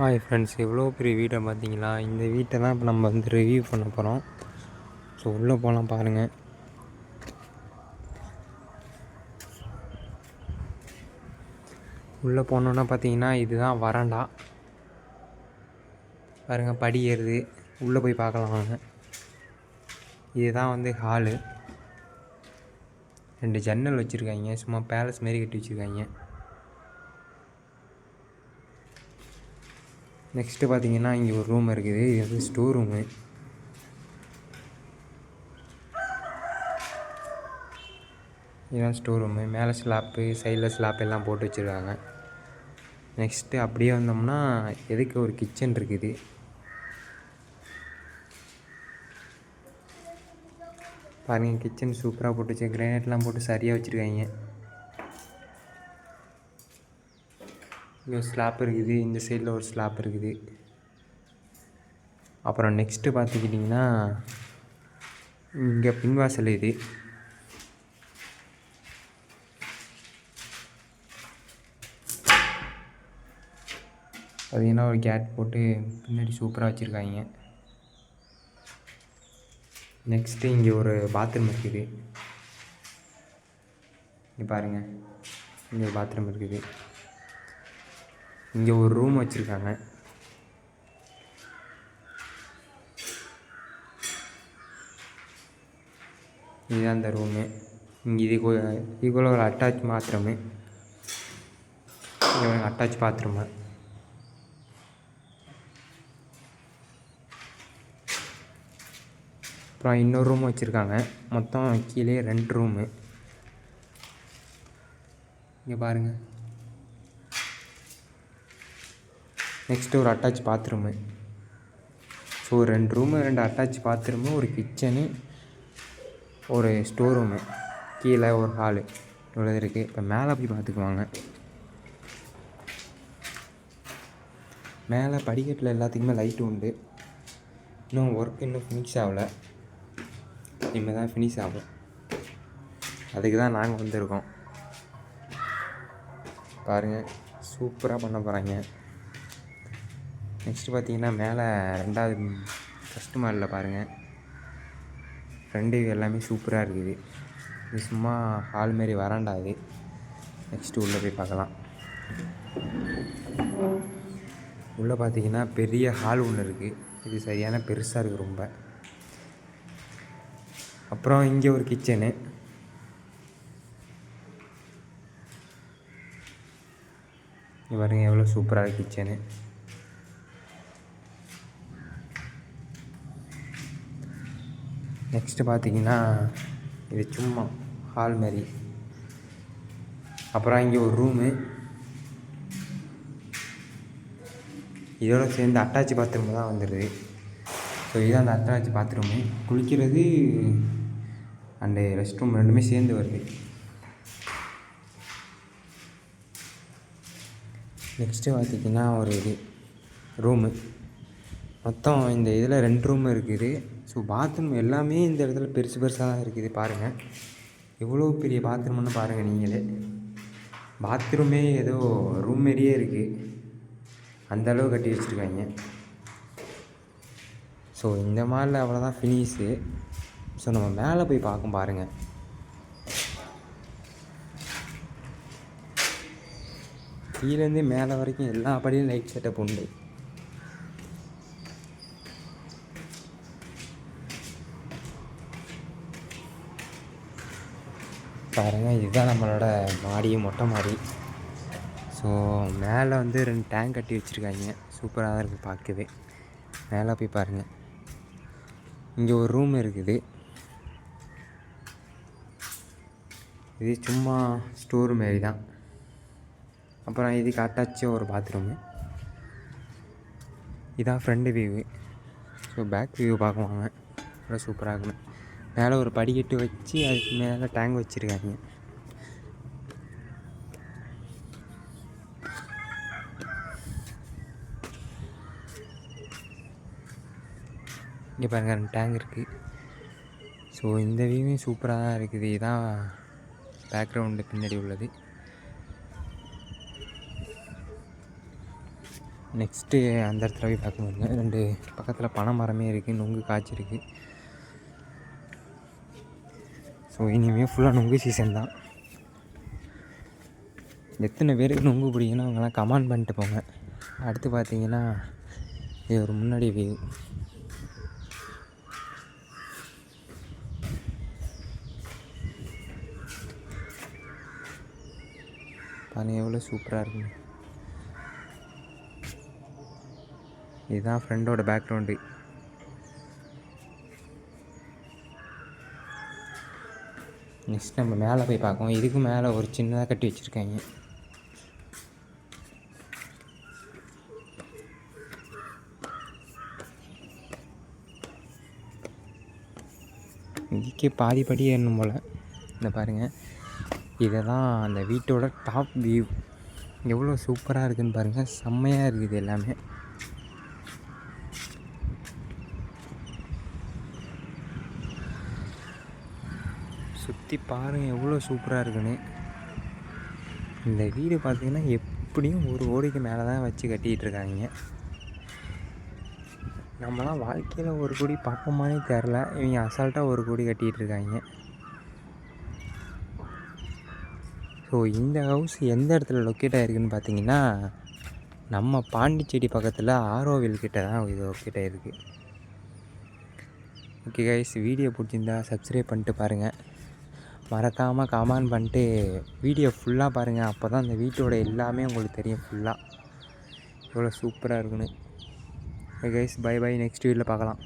Hi friends எவ்வளோ பெரிய வீட்டை பார்த்தீங்களா? இந்த வீட்டை தான் இப்போ நம்ம வந்து ரிவ்யூ பண்ண போகிறோம் ஸோ உள்ளே போகலாம் பாருங்கள் உள்ளே போனோன்னா பார்த்தீங்கன்னா இதுதான் வராண்டா. பாருங்கள் படி ஏறுது. உள்ளே போய் பார்க்கலாம் வாங்க. இதுதான் வந்து ஹாலு ரெண்டு ஜன்னல் வச்சுருக்காங்க. சும்மா பேலஸ் மாரி கட்டி வச்சுருக்காங்க. நெக்ஸ்ட்டு பார்த்தீங்கன்னா இங்கே ஒரு ரூம் இருக்குது. இது வந்து ஸ்டோர் ரூமு இதுதான் ஸ்டோர் ரூமு மேலே ஸ்லாப்பு சைடில் ஸ்லாப் எல்லாம் போட்டு வச்சுருக்காங்க. நெக்ஸ்ட்டு அப்படியே வந்தோம்னா எதுக்கு ஒரு கிச்சன் இருக்குது? பாருங்கள் கிச்சன் சூப்பராக போட்டு வச்சு கிரானைட்லாம் போட்டு சரியாக வச்சுருக்காங்க. இங்கே ஒரு ஸ்லாப் இருக்குது இந்த சைடில் ஒரு ஸ்லாப் இருக்குது. அப்புறம் நெக்ஸ்ட்டு பார்த்துக்கிட்டிங்கன்னா இங்கே பின்வாசல் இது. பார்த்தீங்கன்னா ஒரு கேட் போட்டு பின்னாடி சூப்பராக வச்சுருக்காங்க. நெக்ஸ்ட்டு இங்கே ஒரு பாத்ரூம் இருக்குது. இங்கே பாருங்கள் இங்கே ஒரு பாத்ரூம் இருக்குது. இங்கே ஒரு ரூம் வச்சுருக்காங்க. இதுதான் அந்த ரூமு இங்கே இது இதுக்குள்ள ஒரு அட்டாச் பாத்ரூமு இங்கே அட்டாச் பாத்ரூமு அப்புறம் இன்னொரு ரூம் வச்சுருக்காங்க. மொத்தம் கீழே ரெண்டு ரூமு இங்கே பாருங்கள் நெக்ஸ்ட்டு ஒரு அட்டாச் பாத்ரூமு ஸோ ரெண்டு ரூமு ரெண்டு அட்டாச் பாத்ரூமு ஒரு கிச்சனு ஒரு ஸ்டோர் ரூமு கீழே ஒரு ஹாலு இவ்வளோ இருக்குது இப்போ மேலே போய் பார்த்துக்குவாங்க. மேலே படிக்கட்டில் எல்லாத்துக்குமே லைட்டு உண்டு. இன்னும் ஒர்க் இன்னும் ஃபினிஷ் ஆகலை. இனிமேல் தான் ஃபினிஷ் ஆகும். அதுக்கு தான் நாங்கள் வந்திருக்கோம். பாருங்கள் சூப்பராக பண்ண போகிறாங்க நெக்ஸ்ட்டு பார்த்தீங்கன்னா மேலே ரெண்டாவது ஃபஸ்ட்டு மாடலில் பாருங்கள் ஃப்ரெண்டு எல்லாமே சூப்பராக இருக்குது. இது சும்மா ஹால் மாரி வராண்டா இது? நெக்ஸ்ட்டு உள்ளே போய் பார்க்கலாம். உள்ளே பார்த்தீங்கன்னா பெரிய ஹால் ஒன்று இருக்குது இது சரியான பெருசாக இருக்குது ரொம்ப. அப்புறம் இங்கே ஒரு கிச்சனு இங்கே பாருங்க எவ்வளோ சூப்பராக கிச்சனு நெக்ஸ்ட்டு பார்த்தீங்கன்னா இது சும்மா ஹால் மாதிரி. அப்புறம் இங்கே ஒரு ரூமு இதோட சேர்ந்து அட்டாச் பாத்ரூம் தான் வந்துடுது ஸோ இதுதான் அந்த அட்டாச் பாத்ரூமு குளிக்கிறது அண்டு ரெஸ்ட் ரூம் ரெண்டுமே சேர்ந்து வருது. நெக்ஸ்ட்டு பார்த்திங்கன்னா ஒரு இது ரூமு மொத்தம் இந்த இதில் ரெண்டு ரூம் இருக்குது. ஸோ பாத்ரூம் எல்லாமே இந்த இடத்துல பெருசு பெருசாக தான் இருக்குது பாருங்கள் எவ்வளோ பெரிய பாத்ரூம்னு பாருங்கள் நீங்களே. பாத்ரூமே ஏதோ ரூம் மாரியே இருக்குது அந்தளவு கட்டி வச்சுருக்காங்க. ஸோ இந்த மாலில் அவ்வளோதான் ஃபினிஷு ஸோ நம்ம மேலே போய் பார்க்கும் பாருங்கள் கீழேருந்து மேலே வரைக்கும் எல்லா படியும் லைட் செட்டப் உண்டு. பாருங்கள் இதுதான் நம்மளோட மாடி மொட்டை மாடி. ஸோ மேலே வந்து ரெண்டு டேங்க் கட்டி வச்சுருக்காங்க. சூப்பராக தான் இருக்குது பார்க்கவே. மேலே போய் பாருங்கள் இங்கே ஒரு ரூம் இருக்குது. இது சும்மா ஸ்டோர் மாரி தான். அப்புறம் இதுக்கு அட்டாச்சு ஒரு பாத்ரூமு இதான் front view so back view பார்க்குவாங்க ரொம்ப சூப்பராக இருக்கும் மேலே ஒரு படிக்கட்டு வச்சு அதுக்கு மேலே டேங்க் வச்சுருக்காங்க. இங்கே பாருங்கள் ரெண்டு டேங்க் இருக்குது ஸோ இந்த வியூவே சூப்பராக தான் இருக்குது. இதுதான் பேக்ரவுண்டு பின்னாடி உள்ளது. நெக்ஸ்ட்டு அந்த இடத்துல போய் பார்க்கணுங்க ரெண்டு பக்கத்தில் பனை மரமே இருக்குது நுங்கு காய்ச்சிருக்கு. ஸோ இனிமேல் ஃபுல்லாக நொங்கு சீசன் தான். எத்தனை பேருக்கு நொங்கு பிடிக்குன்னு அவங்களாம் கமெண்ட் பண்ணிட்டு போங்க. அடுத்து பார்த்தீங்கன்னா இது ஒரு முன்னாடி வியூ பாருங்க எவ்வளோ சூப்பராக இருக்குங்க இதுதான் ஃப்ரெண்டோட பேக்ரவுண்டு நெக்ஸ்ட் நம்ம மேலே போய் பார்க்குவோம். இதுக்கு மேலே ஒரு சின்னதாக கட்டி வச்சுருக்காங்க. இதுக்கே பாதி படி ஏறணும் போல். இந்த பாருங்கள் இதை தான் அந்த வீட்டோட டாப் வியூ எவ்வளோ சூப்பராக இருக்குதுன்னு பாருங்கள் செம்மையாக இருக்குது எல்லாமே. சுற்றி பாருங்கள் எவ்வளோ சூப்பராக இருக்குன்னு. இந்த வீடு பார்த்திங்கன்னா எப்படியும் ஒரு கோடிக்கு மேலே தான் வச்சு கட்டிகிட்டு இருக்காங்க. நம்மளாம் வாழ்க்கையில் ஒரு கோடி பார்ப்போமானே தெரில இவங்க அசால்ட்டாக ஒரு கோடி கட்டிகிட்டு இருக்காங்க. ஸோ இந்த ஹவுஸ் எந்த இடத்துல லொக்கேட் ஆகிருக்குன்னு பார்த்தீங்கன்னா நம்ம பாண்டிச்சேரி பக்கத்தில் ஆரோவில் கிட்ட தான் இது லொக்கேட் ஆகிருக்கு ஓகே கைஸ் வீடியோ பிடிச்சிருந்தா சப்ஸ்கிரைப் பண்ணிட்டு பாருங்கள் மறக்காமல் கமெண்ட் பண்ணிட்டு வீடியோ ஃபுல்லாக பாருங்கள் அப்போ தான் அந்த வீட்டோட எல்லாமே உங்களுக்கு தெரியும் ஃபுல்லாக எவ்வளோ சூப்பராக இருக்குன்னு. கைஸ் பை பை நெக்ஸ்ட் வீடியோவில் பார்க்கலாம்.